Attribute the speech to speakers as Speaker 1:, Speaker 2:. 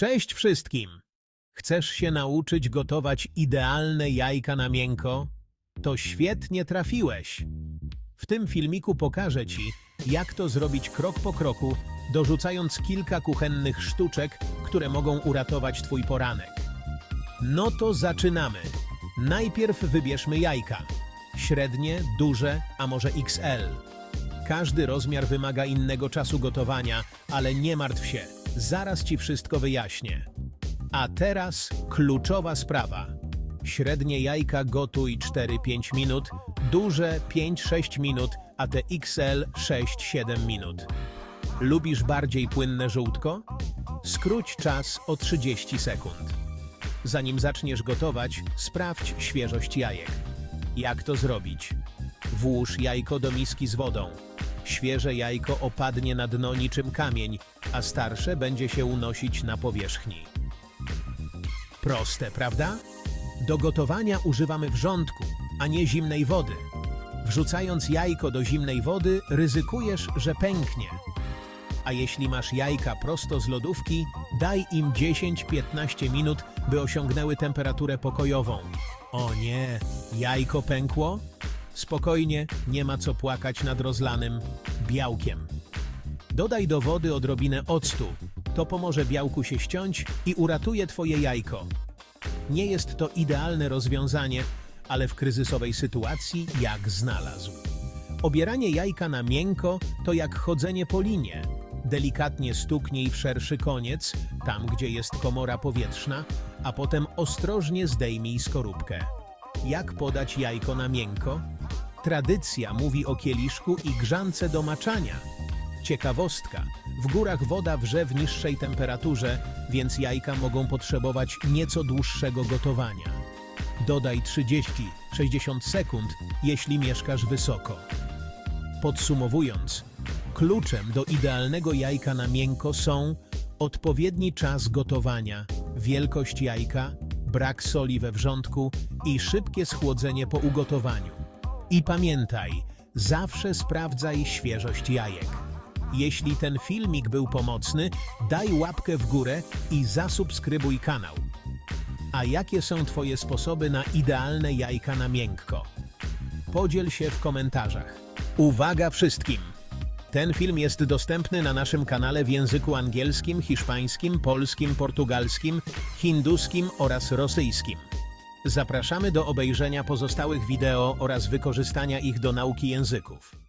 Speaker 1: Cześć wszystkim! Chcesz się nauczyć gotować idealne jajka na miękko? To świetnie trafiłeś! W tym filmiku pokażę Ci, jak to zrobić krok po kroku, dorzucając kilka kuchennych sztuczek, które mogą uratować Twój poranek. No to zaczynamy. Najpierw wybierzmy jajka. Średnie, duże, a może XL. Każdy rozmiar wymaga innego czasu gotowania, ale nie martw się, zaraz Ci wszystko wyjaśnię. A teraz kluczowa sprawa. Średnie jajka gotuj 4-5 minut, duże 5-6 minut, a te XL 6-7 minut. Lubisz bardziej płynne żółtko? Skróć czas o 30 sekund. Zanim zaczniesz gotować, sprawdź świeżość jajek. Jak to zrobić? Włóż jajko do miski z wodą. Świeże jajko opadnie na dno niczym kamień, a starsze będzie się unosić na powierzchni. Proste, prawda? Do gotowania używamy wrzątku, a nie zimnej wody. Wrzucając jajko do zimnej wody, ryzykujesz, że pęknie. A jeśli masz jajka prosto z lodówki, daj im 10-15 minut, by osiągnęły temperaturę pokojową. O nie, jajko pękło? Spokojnie, nie ma co płakać nad rozlanym białkiem. Dodaj do wody odrobinę octu. To pomoże białku się ściąć i uratuje Twoje jajko. Nie jest to idealne rozwiązanie, ale w kryzysowej sytuacji jak znalazł. Obieranie jajka na miękko to jak chodzenie po linie. Delikatnie stuknij w szerszy koniec, tam gdzie jest komora powietrzna, a potem ostrożnie zdejmij skorupkę. Jak podać jajko na miękko? Tradycja mówi o kieliszku i grzance do maczania. Ciekawostka. W górach woda wrze w niższej temperaturze, więc jajka mogą potrzebować nieco dłuższego gotowania. Dodaj 30-60 sekund, jeśli mieszkasz wysoko. Podsumowując, kluczem do idealnego jajka na miękko są odpowiedni czas gotowania, wielkość jajka, brak soli we wrzątku i szybkie schłodzenie po ugotowaniu. I pamiętaj, zawsze sprawdzaj świeżość jajek. Jeśli ten filmik był pomocny, daj łapkę w górę i zasubskrybuj kanał. A jakie są Twoje sposoby na idealne jajka na miękko? Podziel się w komentarzach. Uwaga wszystkim! Ten film jest dostępny na naszym kanale w języku angielskim, hiszpańskim, polskim, portugalskim, hinduskim oraz rosyjskim. Zapraszamy do obejrzenia pozostałych wideo oraz wykorzystania ich do nauki języków.